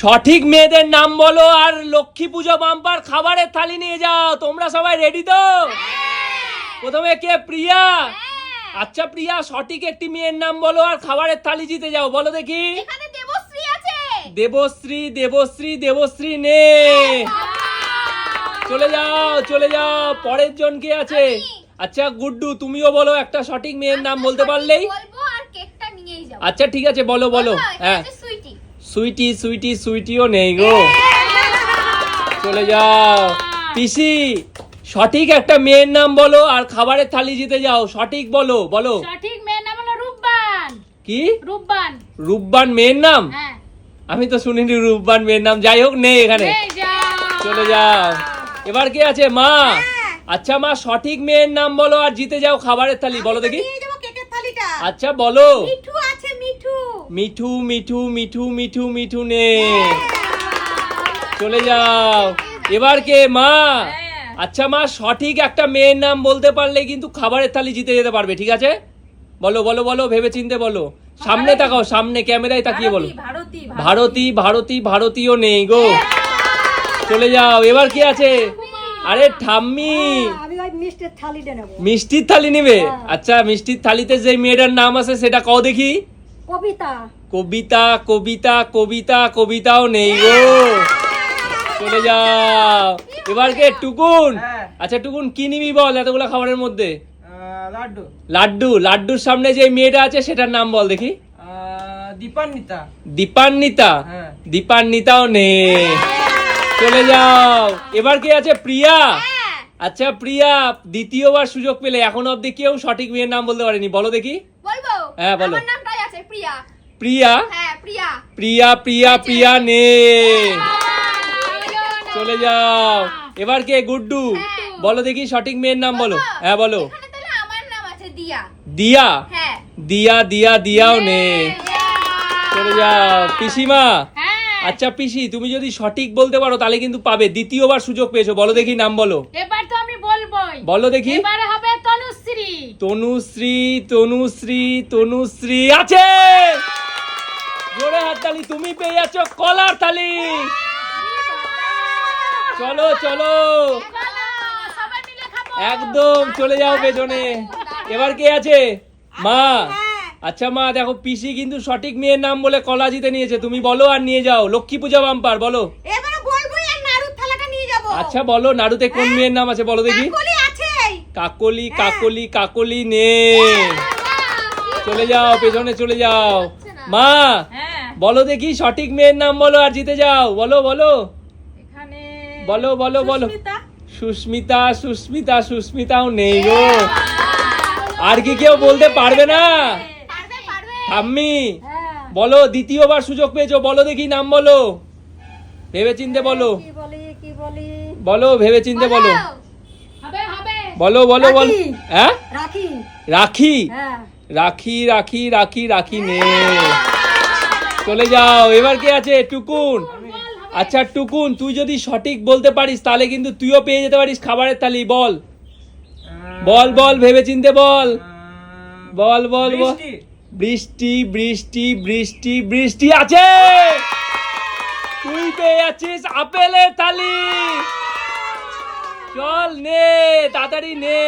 সঠিক মেয়েদের নাম বলো আর লক্ষ্মী পুজো বাম্পার খাবারের থালি নিয়ে যাও। তোমরা সবাই রেডি তো? প্রথমে কে? প্রিয়া? আচ্ছা প্রিয়া সঠিক একটি মেয়ের নাম বলো আর খাবারের থালি জিতে যাও। বলো দেখি। দেবশ্রী দেবশ্রী দেবশ্রী নে। চলে যাও চলে যাও। পরের জন কে আছে? আচ্ছা গুড্ডু তুমিও বলো একটা সঠিক মেয়ের নাম বলতে পারলেই। আচ্ছা ঠিক আছে বলো বলো। হ্যাঁ। সুইটি সুইটি সুইটি সুইটিও নেই গো। চলে যাও। পিসি সঠিক একটা মেয়ের নাম বলো আর খাবারের থালি জিতে যাও। সঠিক বলো বলো। সঠিক মেয়ের নাম হলো রূপবান। কি? রূপবান। রূপবান মেয়ের নাম? হ্যাঁ। আমি তো শুনিনি রূপবান মেয়ের নাম। যাই হোক নেই এখানে। চলে যাও। এবার কে আছে? মা। আচ্ছা মা সঠিক মেয়ের নাম বলো আর জিতে যাও খাবারের থালি। বলো দেখি। নিয়ে যাব কেকের থালিটা। আচ্ছা বলো। মিঠু মিঠু মিঠু মিঠু মিঠু মিঠু নে। চলে যাও। এবার কে? মা। আচ্ছা মা সঠিক একটা মেয়ের নাম বলতে পারলে কিন্তু খাবারের থালি জিতে যেতে পারবে ঠিক আছে? বলো বলো বলো ভেবে চিনতে বলো। সামনে তাকাও সামনে ক্যামেরায় তাকিয়ে বলো। ভারতী ভারতী ভারতী। ভারতীয় নেই গো। চলে যাও এবার কি আছে? আরে ঠাম্মি। মিষ্টির থালি নেবে। আচ্ছা মিষ্টির থালিতে যে মেয়েটার নাম আছে সেটা কও দেখি। কবিতা। কবিতা কবিতা কবিতা কবিতাও নেই গো। চলে যাও। এবার কে? টুকুন। আচ্ছা টুকুন কি নিবি বল এতগুলো খাবারের মধ্যে? লাড্ডু। লাড্ডু। লাড্ডুর সামনে যে মেয়েটা আছে সেটার নাম বল দেখি। দীপান্বিতা। দীপান্বিতা। হ্যাঁ। দীপান্বিতাও নেই। চলে যাও। এবার কে আছে? প্রিয়া। আচ্ছা প্রিয়া দ্বিতীয়বার সুযোগ পেলে এখন অব্দি কেউ সঠিক মেয়ের নাম বলতে পারেনি। বলো দেখি। বলব? হ্যাঁ, বলো। প্রিয়া। প্রিয়া? হ্যাঁ প্রিয়া। প্রিয়া প্রিয়া প্রিয়া নে। চলে যাও। এবার কে? গুড্ডু। বলো দেখি সঠিক মেয়ের নাম বলো। হ্যাঁ বলো। দিয়া। দিয়া? হ্যাঁ। দিয়া দিয়া দিয়াও নে। চলে যাও। পিসিমা। হ্যাঁ। আচ্ছা পিসি তুমি যদি সঠিক বলতে পারো তাহলে কিন্তু পাবে। দ্বিতীয়বার সুযোগ পেয়েছ। বলো দেখি নাম বলো। এবার তো আমি বলবোই। বলো দেখি। এবারে তনুশ্রী। তনুশ্রী তনুশ্রী তনুশ্রী আছে। জোরে হাততালি তুমি পেয়ে যাচ্ছ কলার তালি। চলো চলো। সবাই মিলে খাব একদম চলে যাও পেছনে। এবার কে আছে? মা। আচ্ছা মা দেখো পিসি কিন্তু সঠিক মেয়ের নাম বলে কলা জিতে নিয়েছে। তুমি বলো আর নিয়ে যাও। লক্ষ্মী পূজা বাম্পার বলো। এবারে বলবোই আর নাড়ুর থালাটা নিয়ে যাব। আচ্ছা বলো নাড়ুতে কোন মেয়ের নাম আছে বলো দেখি। কাকলি কাকলি কাকলি কাকলি নে। চলে যাও পেছনে চলে যাও। মা হ্যাঁ। বলো দেখি সঠিক মেয়ের নাম বলো আর জিতে যাও। বলো বলো। বলো বলো বলো। সুস্মিতা। সুস্মিতা সুস্মিতা সুস্মিতাও নেই গো। আর কি কেউ বলতে পারবে না। পারবে পারবে। ঠাম্মি হ্যাঁ। বলো দ্বিতীয়বার সুযোগ পেয়েছ। বলো দেখি নাম বলো। ভেবে চিনতে বলো। কি বলি ভেবে চিনতে বলো। বলো বলো বলো। রাখি। হ্যাঁ? রাখি। রাখি? হ্যাঁ। রাখি রাখি রাখি রাখি নে। চলে যাও। এবার কে আছে? টুকুন। আচ্ছা টুকুন তুই যদি সঠিক বলতে পারিস তাহলে কিন্তু তুইও পেয়ে যেতে পারিস খাবারের থালি। বল। বল বল ভেবে চিনতে বল বল বল। বল বৃষ্টি। বৃষ্টি বৃষ্টি বৃষ্টি আছে। তুই পেয়ে যাচ্ছিস আপেলের থালি। চল নে তাড়াতাড়ি নে।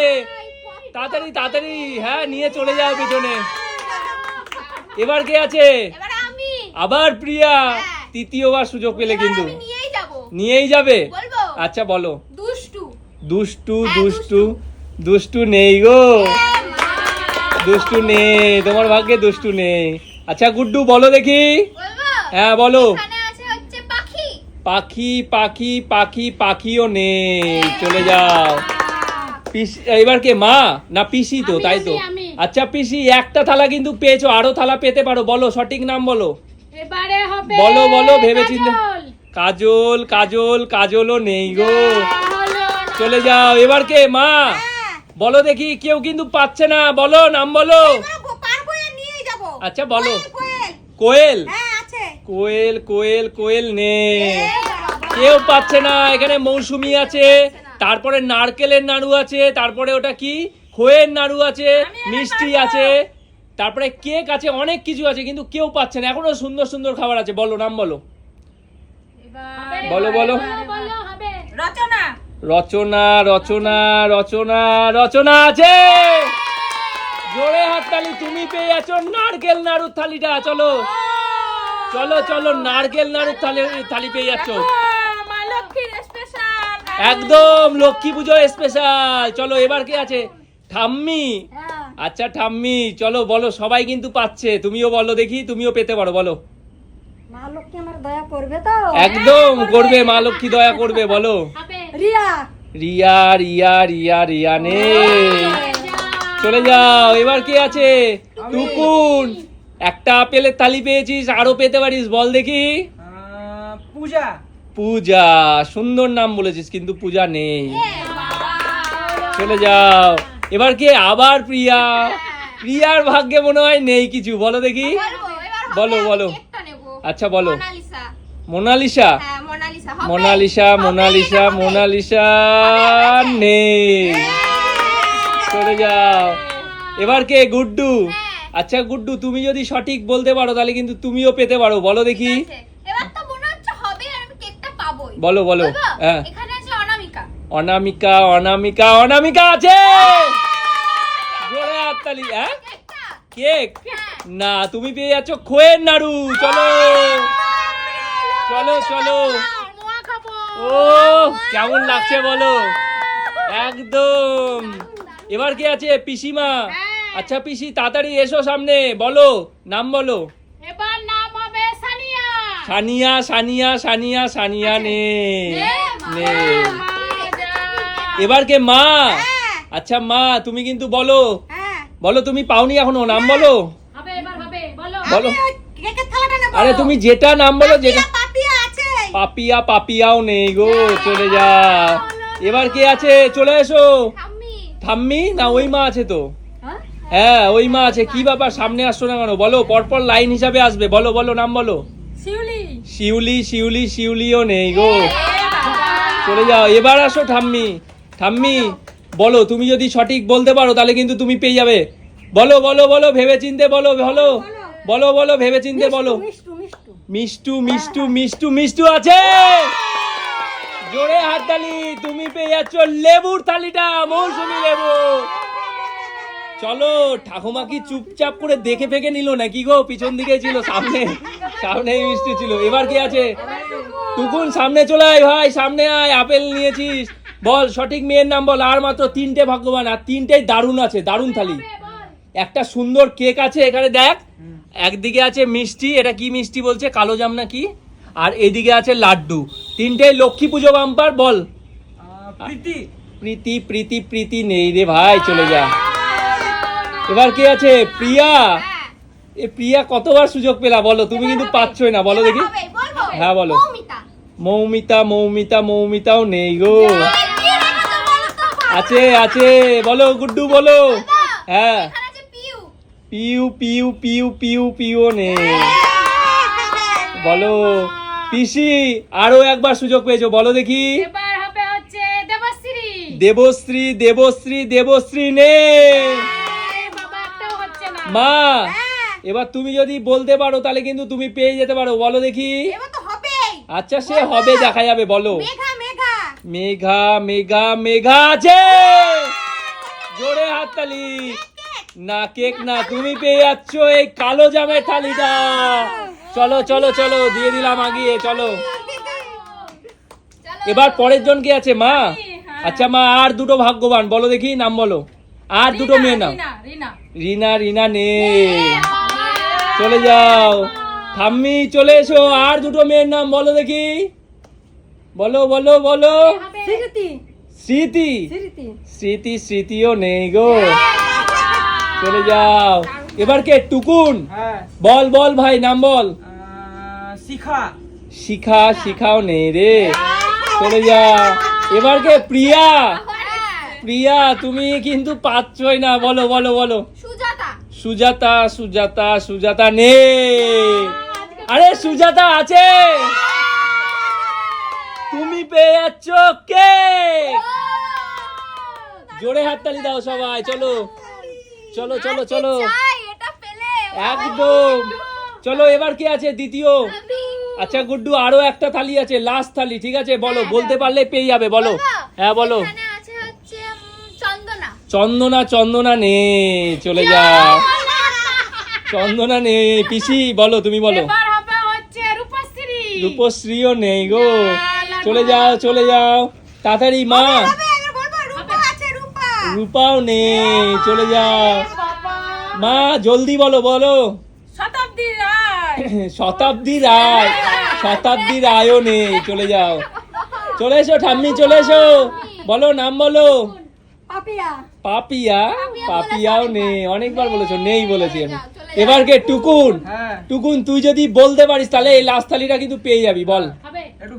তাড়াতাড়ি তাড়াতাড়ি হ্যাঁ নিয়ে চলে যাও পেছনে। এবার কে আছে? আবার প্রিয়া তৃতীয়বার সুযোগ পেলে কিন্তু। নিয়েই যাবে। আচ্ছা বলো। দুষ্টু। দুষ্টু হ্যাঁ, দুষ্টু। দুষ্টু। নেই গো। দুষ্টু নেই তোমার ভাগ্যে দুষ্টু নেই। আচ্ছা গুড্ডু বলো দেখি। হ্যাঁ বলো। পাখি পাখি পাখি পাখি পাখিও নেই। চলে যাও। পিসি এবার কে মা? না পিসি তো তাই তো। আচ্ছা পিসি একটা থালা কিন্তু পেয়েছ আরও থালা পেতে পারো। বলো সঠিক নাম বলো। এবারে হবে বলো, বলো, ভেবে চিনতে- কাজল। কাজল কাজল কাজলও নেই গো। চলে যাও। এবার কে মা? বলো দেখি কেউ কিন্তু পাচ্ছে না। বলো নাম বলো। আচ্ছা বলো। কোয়েল কোয়েল হ্যাঁ কোয়েল কোয়েল নেই কেউ পাচ্ছে না এখানে মৌসুমি আছে তারপরে নারকেলের নাড়ু আছে তারপরে ওটা কি? খোয়ের নাড়ু আছে মিষ্টি আছে তারপরে কেক আছে অনেক কিছু আছে কিন্তু কেউ পাচ্ছে না। এখনও সুন্দর সুন্দর খাবার আছে বলো নাম বলো। বলো, বলো। রচনা। রচনা রচনা রচনা রচনা আছে! জোরে হাততালি তুমি পেয়ে আছো নারকেল নাড়ুর থালিটা চলো। চলো চলো নারকেল নাড়ুর থালি থালি পেয়ে যাচ্ছ। মা লক্ষ্মীর স্পেশাল একদম লক্ষ্মী পুজো স্পেশাল চলো এবার কে আছে? ঠাম্মি। হ্যাঁ। আচ্ছা ঠাম্মি চলো বলো সবাই কিন্তু পাচ্ছে। তুমিও বলো দেখি তুমিও পেতে পারো বলো। মা লক্ষ্মী আমার দয়া করবে তো? একদম করবে মা লক্ষ্মী দয়া করবে বলো। রিয়া। রিয়া রিয়া রিয়া রিয়া নে। চলে যাও এবার কে আছে? টুকুন। একটা আপেলের থালি পেয়েছিস আরও পেতে পারিস বল দেখি। পূজা। পূজা সুন্দর নাম বলেছিস কিন্তু পূজা নেই। চলে যাও। এবার কে? আবার প্রিয়া। প্রিয়ার ভাগ্যে মনে হয় নেই কিছু। বলো দেখি। বলো, বলো। আচ্ছা বলো। মোনালিসা। মোনালিসা? হ্যাঁ মোনালিসা। মোনালিসা নেই। চলে যাও। এবার কে? গুড্ডু। আচ্ছা গুড্ডু তুমি যদি সঠিক বলতে পারো তাহলে কিন্তু তুমিও পেতে পারো। বলো দেখি। এবার তো হচ্ছে হবে আর আমি কেকটা পাবোই। বলো বলো। হ্যাঁ। এখানে আছে অনামিকা। অনামিকা অনামিকা অনামিকা আছে! জোরে হাততালি হ্যাঁ? কেক? না তুমি পেয়ে যাচ্ছ খোয়ের নাড়ু। চলো। চলো চলো। ও কেমন লাগছে বলো? একদম। এবার কে আছে? পিসিমা। আচ্ছা পিসি তাড়াতাড়ি এসো সামনে। বলো নাম বলো। এবার নাম হবে সানিয়া। সানিয়া সানিয়া সানিয়া সানিয়া নে। নে এবার কে মা? আচ্ছা মা তুমি কিন্তু বলো। হ্যাঁ। বলো তুমি পাওনি এখনও নাম বলো। হবে এবার হবে বলো। বলো। আরে তুমি যেটা নাম বলো যেটা পাপিয়া পাপিয়াও নেই গো চলে যাও এবার কে আছে? চলে এসো। ঠাম্মি? না ওই মা আছে তো। হ্যাঁ হ্যাঁ ওই মা আছে। কি ব্যাপার? সামনে আসছো না কেন? বলো পরপর লাইন হিসাবে আসবে। বলো বলো নাম বলো। শিউলি। শিউলি শিউলি শিউলিও নেই গো। চলে যাও। এবার আসো ঠাম্মি। ঠাম্মি বলো তুমি যদি সঠিক বলতে পারো তাহলে কিন্তু তুমি পেয়ে যাবে। বলো বলো বলো ভেবে চিনতে বলো। বলো বলো। বলো ভেবে চিনতে বলো। মিষ্টু মিষ্টু। মিষ্টু মিষ্টু মিষ্টু মিষ্টু আছে! জোরে হাততালি। তুমি পেয়ে যাচ্ছ লেবুর থালিটা মৌসুমি লেবু। চলো ঠাকুমা কি চুপচাপ করে দেখে ফেকে নিল নাকি গো? পিছন দিকে ছিল সামনে সামনে মিষ্টি ছিল। এবার কি আছে? টুকুন সামনে চলে আয় ভাই সামনে আয় আপেল নিয়েছিস। বল সঠিক মেয়ের নাম বল আর মাত্র তিনটে ভাগ্যবান আর তিনটেই দারুণ আছে দারুণ থালি। একটা সুন্দর কেক আছে এখানে দেখ। একদিকে আছে মিষ্টি এটা কি মিষ্টি বলছে? কালো জাম না কি আর এদিকে আছে লাড্ডু। তিনটেই লক্ষ্মী পুজো বাম্পার বল। প্রীতি। প্রীতি প্রীতি প্রীতি নেই রে ভাই চলে যা। এবার কে আছে? প্রিয়া? এ প্রিয়া কতবার সুযোগ পেলা? বলো তুমি কিন্তু পাচ্ছই না। বলো দেখি। হ্যাঁ, বলো। মৌমিতা। মৌমিতা মৌমিতা মৌমিতাও নেই গো। আছে আছে। বলো গুড্ডু বলো। হ্যাঁ। পিউ। পিউ পিউ পিউ পিউ নেই। বলো। পিসি আরও একবার সুযোগ পেয়েছ। বলো দেখি। দেবশ্রী। দেবশ্রী দেবশ্রী দেবশ্রী নে মা এবার তুমি যদি বলতে পারো তাহলে কিন্তু তুমি পেয়ে যেতে পারো। বলো দেখি। আচ্ছা সে হবে দেখা যাবে বলো। মেঘা মেঘা। মেঘা মেঘা মেঘা আছে। জোরে হাততালি না কেক না তুমি পেয়ে যাচ্ছ এই কালো জামের থালিটা। চলো চলো চলো দিয়ে দিলাম আগিয়ে চলো। এবার পরের জন কে আছে মা? আচ্ছা মা আর দুটো ভাগ্যবান। বলো দেখি নাম বলো। আর দুটো মেয়ে নাম রিনা রিনা। রিনা রিনা নে চলে যাও। ঠাম্মি চলে এসো। আর দুটো মেয়ের নাম বলো দেখি। বলো বলো বলো। স্মৃতি। স্মৃতি। স্মৃতি। স্মৃতি স্মৃতিও নেই গো। চলে যাও। এবার কে? টুকুন। হ্যাঁ। বল বল ভাই নাম বল। শিখা। শিখা শিখাও নেই রে। চলে যাও। এবার কে? প্রিয়া। প্রিয়া তুমি কিন্তু পাচ্ছই না। বলো বলো বলো। সুজাতা। সুজাতা সুজাতা সুজাতা নে। আরে সুজাতা আছে। তুমি পেয়ে যাচ্ছ কে জোরে হাততালি দাও সবাই চলো। চলো চলো চলো। একদম। চলো এবার কে আছে? দ্বিতীয়। আচ্ছা গুড্ডু আরও একটা থালি আছে লাস্ট থালি ঠিক আছে? বলো বলতে পারলে পেয়ে যাবে বলো। হ্যাঁ বলো। চন্দনা চন্দনা নে চলে যাও চন্দনা নে পিসি বলো তুমি বলো। রূপশ্রীও নেই গো। চলে যাও চলে যাও। তাড়াতাড়ি মা। হবে, এবার বলব রূপা আছে রূপা। রূপাও নেই চলে যাও মা জলদি বলো বলো। শতাব্দী রায়। শতাব্দী রায় শতাব্দী রায়ও নেই। চলে যাও। চলে এসো ঠাম্মি চলে এসো। বলো নাম বলো। পাপিয়া। পাপিয়া? পাপিয়াও নেই অনেকবার বলেছ নেই বলেছি আমি। এবার কে টুকুন? হ্যাঁ। টুকুন তুই যদি বলতে পারিস তাহলে এই লাস্ট থালিটা কিন্তু পেয়ে যাবি বল।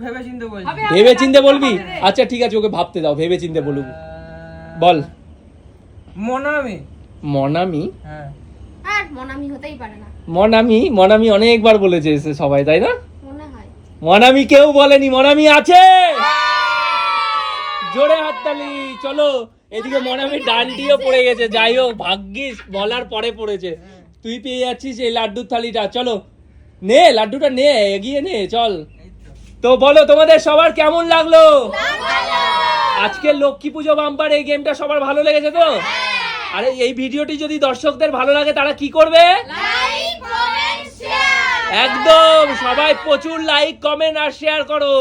ভেবে চিন্তে বলছি। হবে ভেবে চিনতে বলবি? আচ্ছা ঠিক আছে ওকে ভাবতে দাও ভেবে চিনতে বলুক। বল। মনামি। মনামি? হ্যাঁ। মনামি হতেই পারে না। মনামি? মনামি অনেকবার বলেছে সবাই তাই না? মনামি কেউ বলেনি মনামি আছে! জোরে হাততালি চলো। এদিকে মনামি ডান্ডিও পড়ে গেছে যাই হোক ভাগ্যিস বলার পরে পড়েছে। তুই পেয়ে যাচ্ছিস এই লাড্ডুর থালিটা চলো। নে লাড্ডুটা নে এগিয়ে নে চল। তো বলো তোমাদের সবার কেমন লাগল? আজকে লক্ষ্মী পুজো বাম্পার এই গেমটা সবার ভালো লেগেছে তো? আরে এই ভিডিওটি যদি দর্শকদের ভালো লাগে তারা কি করবে? একদম সবাই প্রচুর লাইক কমেন্ট আর শেয়ার করো।